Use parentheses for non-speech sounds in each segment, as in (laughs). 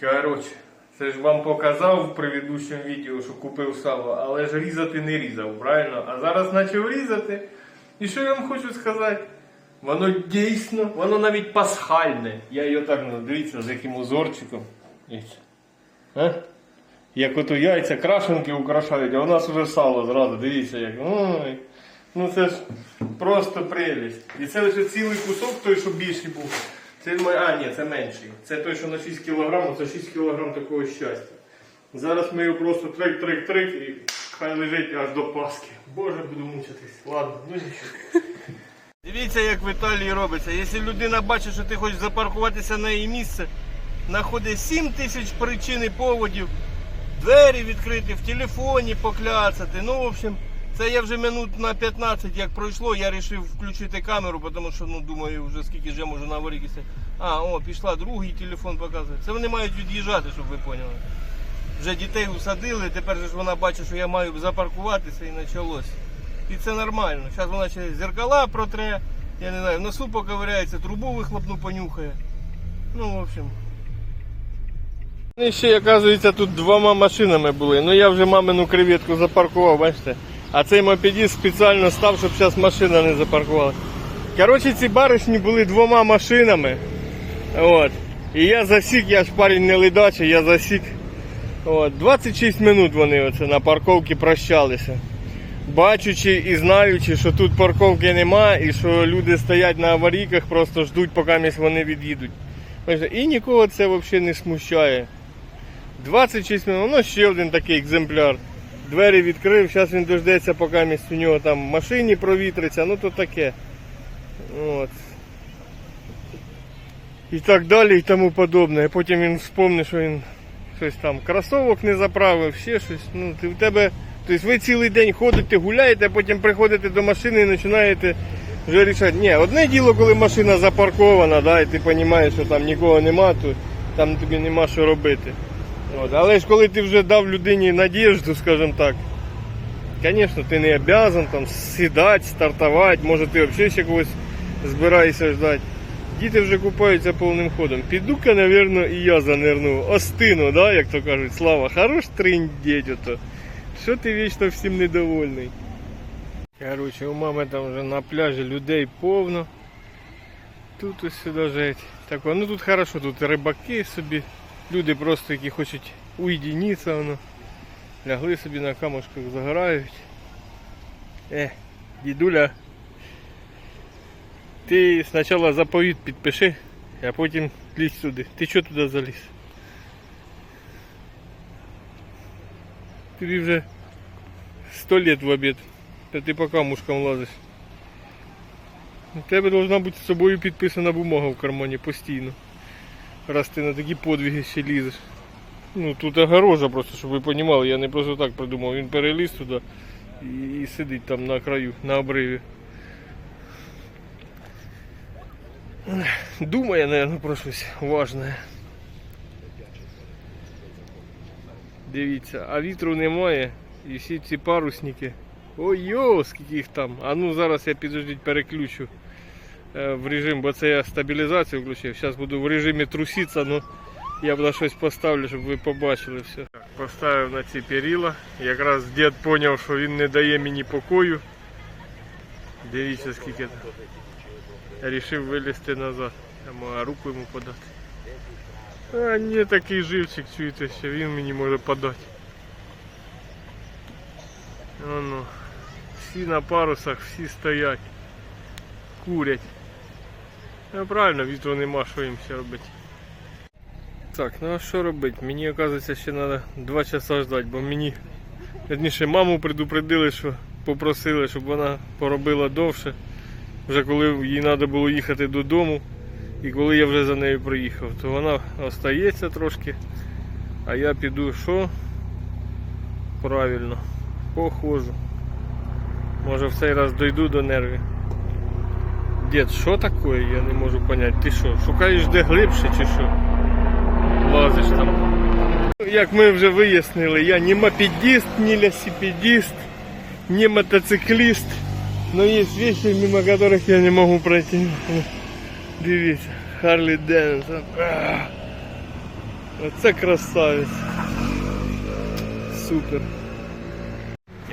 Коротше, це ж вам показав в предыдущому відео, що купив сало, але ж різати не різав, правильно? А зараз почав різати. І що я вам хочу сказати? Воно дійсно, воно навіть пасхальне. Я його так, ну, дивіться, з яким узорчиком. А? Як ото яйця крашенки украшають, а у нас вже сало зразу, дивіться як. Ой. Ну це ж просто прелість. І це лише цілий кусок, той, що більший був. Це май- а, ні, це менший. Це той, що на 6 кг, це 6 кг такого щастя. Зараз ми його просто трик-трик-трик і хай лежить аж до Пасхи. Боже, буду мучитись. Ладно, ну нічого. Дивіться, як в Італії робиться. Якщо людина бачить, що ти хочеш запаркуватися на її місце, знаходить 7 тисяч причин і поводів, двері відкрити, в телефоні покляцати. Ну, в общем, це я вже минут на 15 як пройшло, я вирішив включити камеру, тому що, ну, думаю, вже скільки я можу на аварійці. стояти. А, о, пішла другий телефон показує. Це вони мають від'їжджати, щоб ви поняли. Вже дітей усадили, тепер ж вона бачить, що я маю запаркуватися і почалось. І це нормально. Зараз вона ще зеркала протре, я не знаю, в носу поковиряється, трубу вихлопну понюхає. Ну, в общем. І ще, оказується, тут двома машинами були. Ну я вже мамину креветку запаркував, бачите. А цей мопедіст спеціально став, щоб зараз машина не запаркувалася. Коротше, ці баришні були двома машинами. От. І я засік, я ж парень не ледачий, я засік. От. 26 минут вони оце на парковці прощалися. Бачучи і знаючи, що тут парковки нема і що люди стоять на аварійках, просто ждуть, поки вони від'їдуть. І нікого це взагалі не смущає. 26 минут, ну ще один такий екземпляр. Двері відкрив, зараз він дождеться, поки місць у нього там машині провітриться, ну то таке. От. І так далі і тому подобне. Потім він вспомне, що він щось там кросовок не заправив, ще щось. Ну, ти в тебе. Тобто ви цілий день ходите, гуляєте, а потім приходите до машини і починаєте вже рішати. Ні, одне діло, коли машина запаркована, да, і ти розумієш, що там нікого нема, то там тобі нема що робити. От. Але ж коли ти вже дав людині надіжду, скажімо так, звісно, ти не обязан там сідати, стартувати, може ти взагалі ще когось збираєшся ждати. Діти вже купаються повним ходом. Піду-ка, напевно, і я занирну. Остину, да, як то кажуть, слава, хорош триндеть ото. Що ти вічно всім недовольний? Короче, у мами там вже на пляжі людей повно. Тут ось сюди жить. Так, ну тут хорошо, тут рибаки собі. Люди просто, які хочуть уєдинитися, воно. Лягли собі на камушках, загорають. Е, дідуля. Ти спочатку заповіт підпиши, а потім лізь сюди. Ти чого туди заліз? Тобі вже сто лет в обід, та ти по камушкам лазиш. У тебе должна бути з собою підписана бумага в кармані постійно. Раз ти на такі подвиги ще лізеш. Ну тут огорожа просто, щоб ви розуміли, я не просто так придумав. Він переліз туди і, сидить там на краю, на обриві. Думає, наверное, про щось важне. Дивіться, а вітру немає. І всі ці парусники. Ой-йо, скільки їх там. А ну зараз я підождіть переключу в режим, бо це я стабілізацію включив. Зараз буду в режимі труситися, ну я на щось поставлю, щоб ви побачили все. Так, Поставив на ці перила. Якраз дід зрозумів, що він не дає мені покою. Дивіться скільки там. Я Рішив вилізти назад. Я можу руку йому подати. А ні, такий живчик, чуєте, що він мені може подати. Воно. Всі на парусах, всі стоять. Курять. Ну правильно, вітру нема, що їм ще робити. Так, ну а що робити? Мені оказується ще треба 2 часа ждати, бо мені Верніше, маму предупредили, що попросили, щоб вона поробила довше. Вже коли їй треба було їхати додому. І коли я вже за нею приїхав, то вона остається трошки. А я піду що? Правильно, походжу. Може в цей раз дойду до нервів. Дід, що таке? Я не можу зрозуміти. Ти що, шукаєш де глибше чи що? Лазиш там. Як ми вже вияснили, я не мопедист, не велосипедист, не мотоцикліст. Но есть вещи, мимо которых я не могу пройти. Дивіться, Харлі Девідсон. Оце красавець. Супер.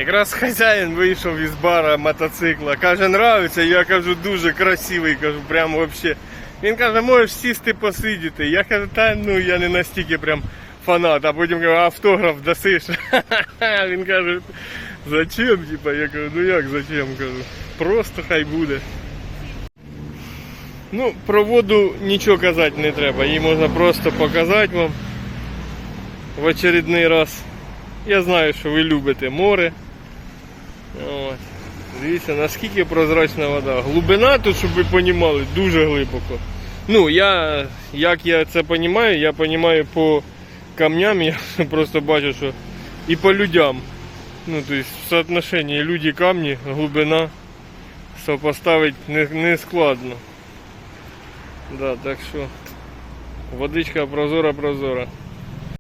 Якраз хазяїн вийшов із бара мотоцикла. Каже, нравиться, я кажу, дуже красивий, кажу, прям вообще. Він каже, можеш сісти посидіти. Я кажу, та ну я не настільки прям фанат, а потім кажу, автограф дасиш. (laughs) Він каже, зачем? Типа, я кажу, ну як зачем? кажу. Просто хай буде. Ну, про воду нічого казати не треба. Її можна просто показати вам в очередний раз. Я знаю, що ви любите море. От. Дивіться, наскільки прозрачна вода. Глибина тут, щоб ви розуміли, дуже глибоко. Ну, я, як я це розумію, я розумію по камням, я (laughs) просто бачу, що і по людям. Ну, тобто в соотношенні люди камні, глибина сопоставити не, не складно. Да, так що водичка прозора, прозора.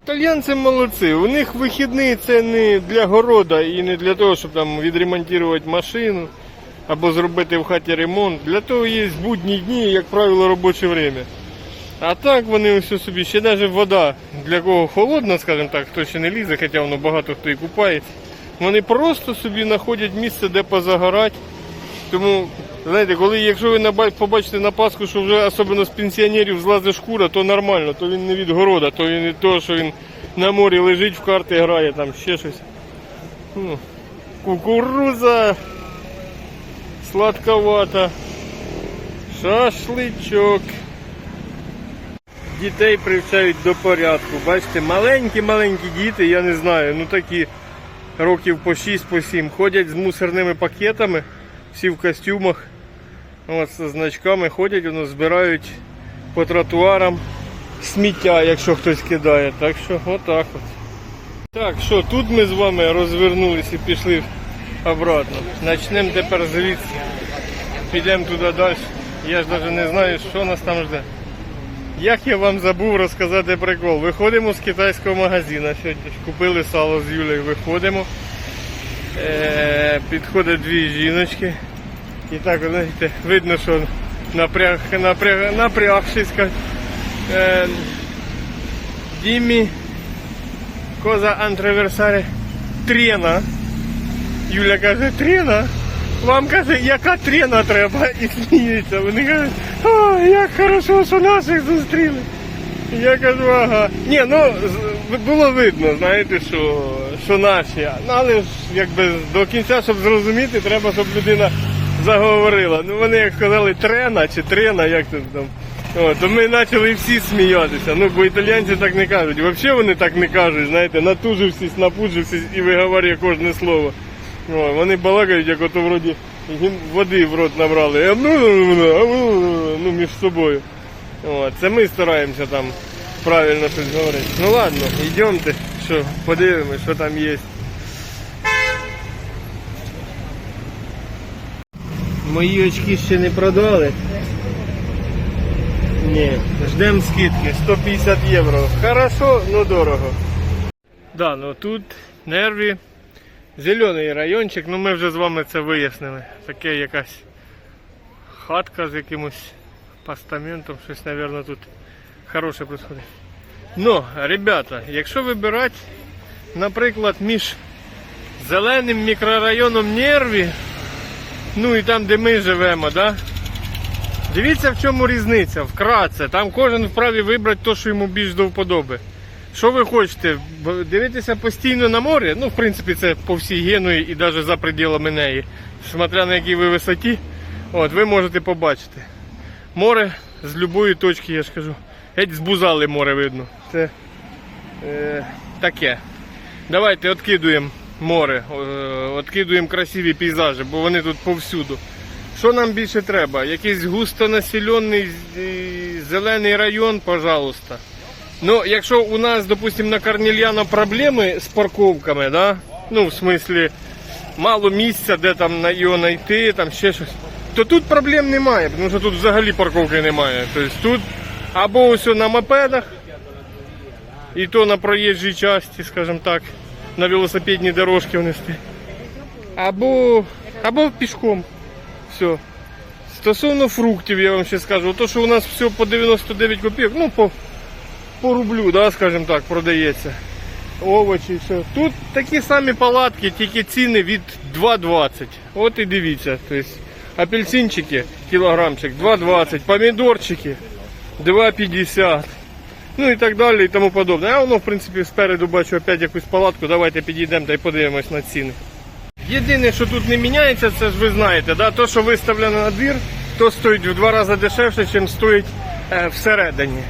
Італьянці молодці. У них вихідний це не для города і не для того, щоб там відремонтувати машину або зробити в хаті ремонт. Для того є будні дні, як правило, робоче время. А так вони все собі, ще навіть вода, для кого холодна, скажімо так, хто ще не лізе, хоча воно багато хто і купається. Вони просто собі знаходять місце, де позагорати. Тому, знаєте, коли якщо ви побачите на Пасху, що вже особливо з пенсіонерів злазить шкура, то нормально, то він не від города, то він не то, що він на морі лежить, в карти грає, там ще щось. Ну, кукуруза сладковата. Шашличок. Дітей привчають до порядку. Бачите, маленькі-маленькі діти, я не знаю, ну такі років по 6 по 7 ходять з мусорними пакетами, всі в костюмах, от, з значками ходять, воно збирають по тротуарам сміття, якщо хтось кидає. Так що отак от. Так, що тут ми з вами розвернулися і пішли обратно. Начнемо тепер звідси. Підемо туди далі. Я ж навіть не знаю, що нас там жде. Як я вам забув розказати прикол. Виходимо з китайського магазину. Сьогодні купили сало з Юлею, виходимо. Е, підходять дві жіночки. І так, знаєте, видно, що напряг, напряг, напрягшись. Е, Дімі Коза антреверсаре трена. Юля каже, трена? Вам каже, яка трена треба? І сміється. Вони кажуть, о, як хорошо, що наших зустріли. Я кажу, ага. Ні, ну було видно, знаєте, що, що наші. Але ж якби до кінця, щоб зрозуміти, треба, щоб людина заговорила. Ну вони як сказали трена чи трена, як це там. О, то ми почали всі сміятися. Ну, бо італійці так не кажуть. Взагалі вони так не кажуть, знаєте, натужився, напуджився і виговорює кожне слово. О, вони балакають, як ото вроді води в рот набрали. Ну, ну, ну, ну, між собою. О, це ми стараємося там правильно щось говорити. Ну ладно, йдемте, що подивимось, що там є. Мої очки ще не продали. Ні, ждемо скидки 150 євро. Хорошо, но дорого. Да, ну тут нерві. Зелений райончик, ну ми вже з вами це вияснили. Таке якась хатка з якимось постаментом, щось, мабуть, тут хороше происходить. Ну, ребята, якщо вибирати, наприклад, між зеленим мікрорайоном Нерві, ну і там, де ми живемо, да? Дивіться, в чому різниця. Вкратце. Там кожен вправі вибрати те, що йому більш до вподоби. Що ви хочете? Дивитися постійно на море? Ну, в принципі, це по всій Генуї і навіть за пределами неї. Смотря на якій ви висоті, от, ви можете побачити. Море з будь-якої точки, я ж кажу. Геть з бузали море видно. Це е, таке. Давайте відкидуємо море, е, відкидуємо красиві пейзажі, бо вони тут повсюду. Що нам більше треба? Якийсь густонаселений е, зелений район, пожалуйста. Ну, якщо у нас, допустим, на Корнельяно проблеми з парковками, да? ну, в смислі, мало місця, де там його знайти, там ще щось, то тут проблем немає, тому що тут взагалі парковки немає. Тобто тут або ось на мопедах, і то на проїжджій часті, скажімо так, на велосипедній дорожці внести. Або, або пішком. Все. Стосовно фруктів, я вам ще скажу, то, що у нас все по 99 копійок, ну по по рублю, да, скажімо так, продається. Овочі, все. Тут такі самі палатки, тільки ціни від 2,20. От і дивіться. Тобто, апельсинчики кілограмчик 2,20, помідорчики 2,50. Ну і так далі і тому подобне. А воно, в принципі, спереду бачу опять якусь палатку. Давайте підійдемо та й подивимось на ціни. Єдине, що тут не міняється, це ж ви знаєте, да? то, що виставлено на двір, то стоїть в два рази дешевше, ніж стоїть е, всередині.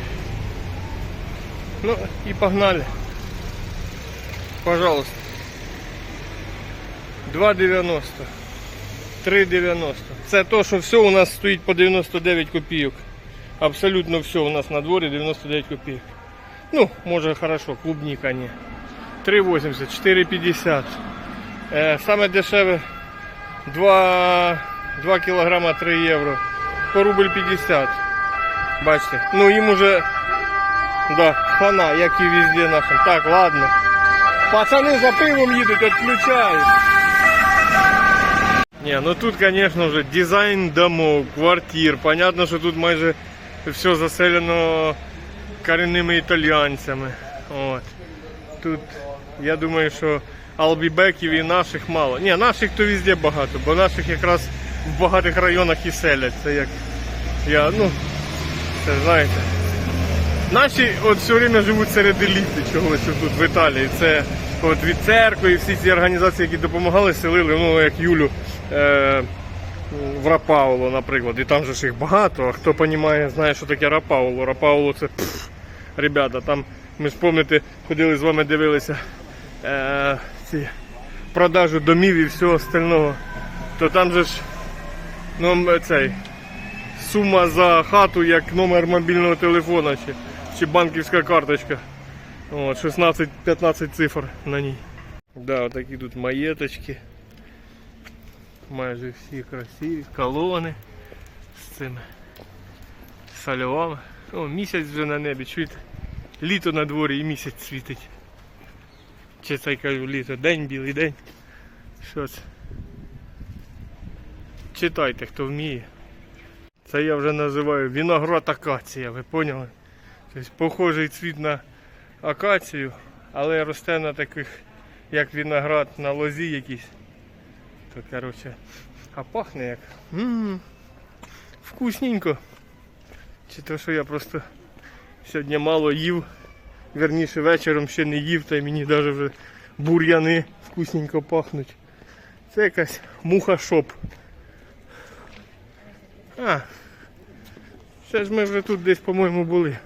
Ну і погнали. Пожалуйста. 2,90. 3,90. Це то, що все у нас стоїть по 99 копійок. Абсолютно все у нас на дворі 99 копійок. Ну, може хорошо, клубніка ні. 3,80, 4,50. Е, саме дешеве 2, 2 кілограма 3 євро. По рубль 50. Бачите. Ну їм уже да, хана, як і везде нашим. Так, ладно. Пацани за пивом їдуть, відключають. Ні, ну тут, звісно вже дизайн домов, квартир. Понятно, що тут майже все заселено корінними італійцями. От. Тут, я думаю, що албібеків і наших мало. Ні, наших то везде багато, бо наших якраз в багатих районах і селять. Це як я, ну, це знаєте. Наші от все время живуть серед еліти чогось тут в Італії. Це от від церкви і всі ці організації, які допомагали, селили, ну як Юлю е, в Рапауло, наприклад. І там же ж їх багато. А хто розуміє, знає, що таке Рапауло. Рапауло це пф, ребята, там ми ж пам'ятаєте, ходили з вами, дивилися е, ці продажу домів і всього остального. То там же ж ну, цей сума за хату як номер мобільного телефона чи, чи банківська карточка. 16-15 цифр на ній. Да, отакі тут маєточки. Майже всі красиві. Колони з цими сальовами. О, місяць вже на небі, чуєте? Літо на дворі і місяць світить. Чи це кажу літо, день білий день. Що це? Читайте, хто вміє. Це я вже називаю виноград акація, ви поняли? Тобто похожий цвіт на акацію, але росте на таких, як виноград на лозі якийсь. То коротше, а пахне як. м вкусненько. Чи то, що я просто сьогодні мало їв, верніше вечором ще не їв, та й мені навіть вже бур'яни вкусненько пахнуть. Це якась муха шоп. А, це ж ми вже тут десь, по-моєму, були.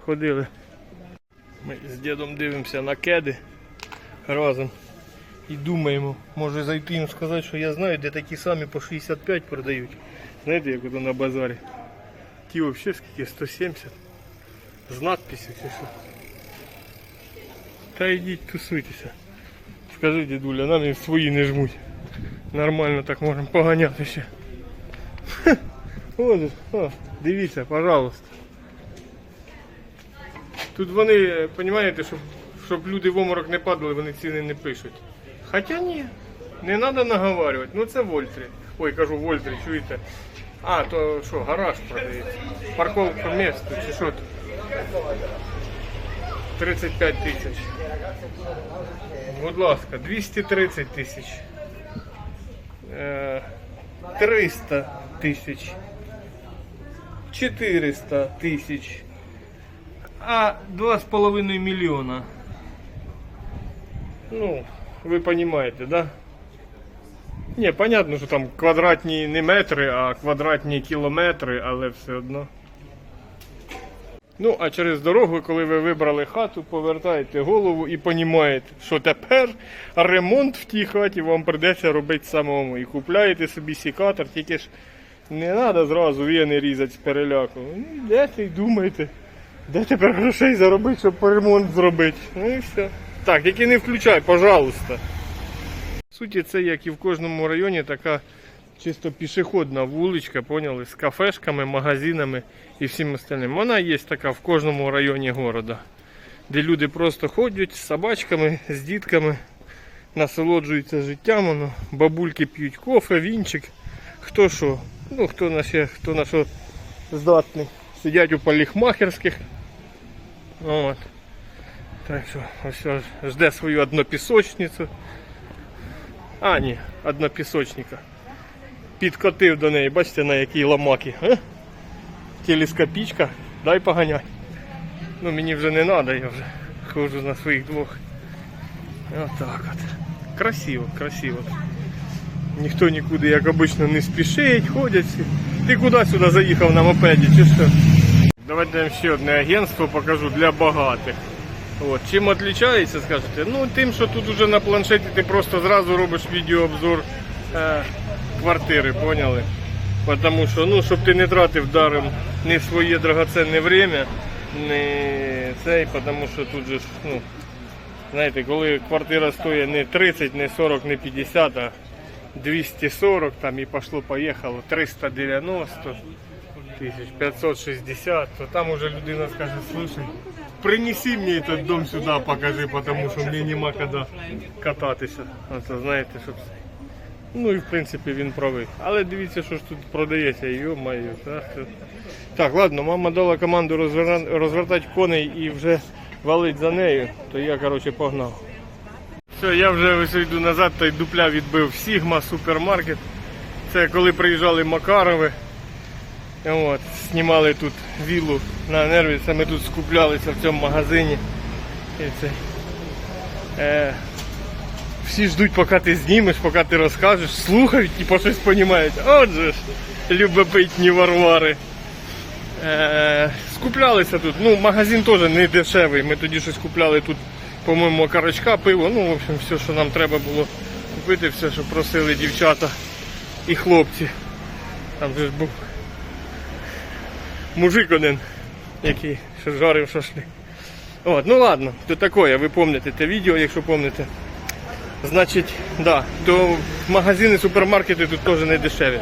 Ходили. Ми з дідом дивимося на кеди разом і думаємо, може зайти їм сказати, що я знаю, де такі самі по 65 продають. Знаєте, як ото на базарі. Ті взагалі скільки 170. З надписью чи що. Та йдіть тусуйтеся. Скажи, дідуля, нам свої не жмуть. Нормально так можемо поганяти ще. О, дивіться, пожалуйста. Тут вони, розумієте, щоб, щоб люди в оморок не падали, вони ціни не пишуть. Хоча ні, не треба наговарювати. Ну це вольтри. Ой, кажу вольтри, чуєте? А, то що, гараж продається. Парковка місто, чи що то? 35 тисяч. Будь ласка, 230 тисяч. Е, 300 тисяч. 400 тисяч. А 2,5 мільйона. Ну, ви розумієте, да? Ні, понятно, що там квадратні не метри, а квадратні кілометри, але все одно. Ну, а через дорогу, коли ви вибрали хату, повертаєте голову і розумієте, що тепер ремонт в тій хаті вам прийдеться робити самому. І купляєте собі сікатор, тільки ж не треба зразу вени різати з переляку. Ну, йдете і думаєте, де тепер грошей заробити, щоб ремонт зробити. Ну і все. Так, тільки не включай, пожалуйста. В суті, це як і в кожному районі така чисто пішохідна вуличка, поняли, з кафешками, магазинами і всім остальним. Вона є така в кожному районі міста, де люди просто ходять з собачками, з дітками, насолоджуються життям, воно, бабульки п'ють кофе, вінчик, хто що, ну хто на ще, хто на що здатний. Сидять у поліхмахерських Ну, от. Так що ось жде свою однопісочницю. А, ні, однопісочника. Підкотив до неї, бачите на якій ламакі. А? Телескопічка, дай поганять. Ну мені вже не треба, я вже ходжу на своїх двох. Отак от. Красиво, красиво. Ніхто нікуди, як обично, не спішить, ходять. Ти куди сюди заїхав на мопеді, чи що? Давайте ще одне агентство покажу для багатих. От. Чим відрізняється, скажете? Ну, тим, що тут уже на планшеті ти просто зразу робиш відеообзор е, квартири, поняли? Тому що, ну, щоб ти не тратив даром не своє драгоценне время, не цей, тому що тут же ну, знаєте, коли квартира стоїть не 30, не 40, не 50, а 240 там і пошло поїхало 390 тисяч 560, то там уже людина скаже, слушай, принеси мені этот дом сюди, покажи, потому що мені нема коли кататися. Оце, знаєте, щоб. Ну і в принципі він правий. Але дивіться, що ж тут продається, йо-моє. Так, так, ладно, мама дала команду розвертати коней і вже валить за нею, то я коротше погнав. Все, я вже ось йду назад, той дупля відбив Сігма, супермаркет. Це коли приїжджали Макарови. От, знімали тут віллу на нерві, ми тут скуплялися в цьому магазині. І це, е, всі ждуть, поки ти знімеш, поки ти розкажеш, слухають і по щось розуміють. Отже ж, любопитні варвари. Е, скуплялися тут. Ну, магазин теж не дешевий. Ми тоді щось купляли тут, по-моєму, карачка, пиво. Ну, в общем, все, що нам треба було купити, все, що просили дівчата і хлопці. Там же ж був мужик один, який ще жарив шашлик. От, ну ладно, то таке, ви пам'ятаєте те відео, якщо пам'ятаєте. Значить, да, то магазини, супермаркети тут теж не дешеві.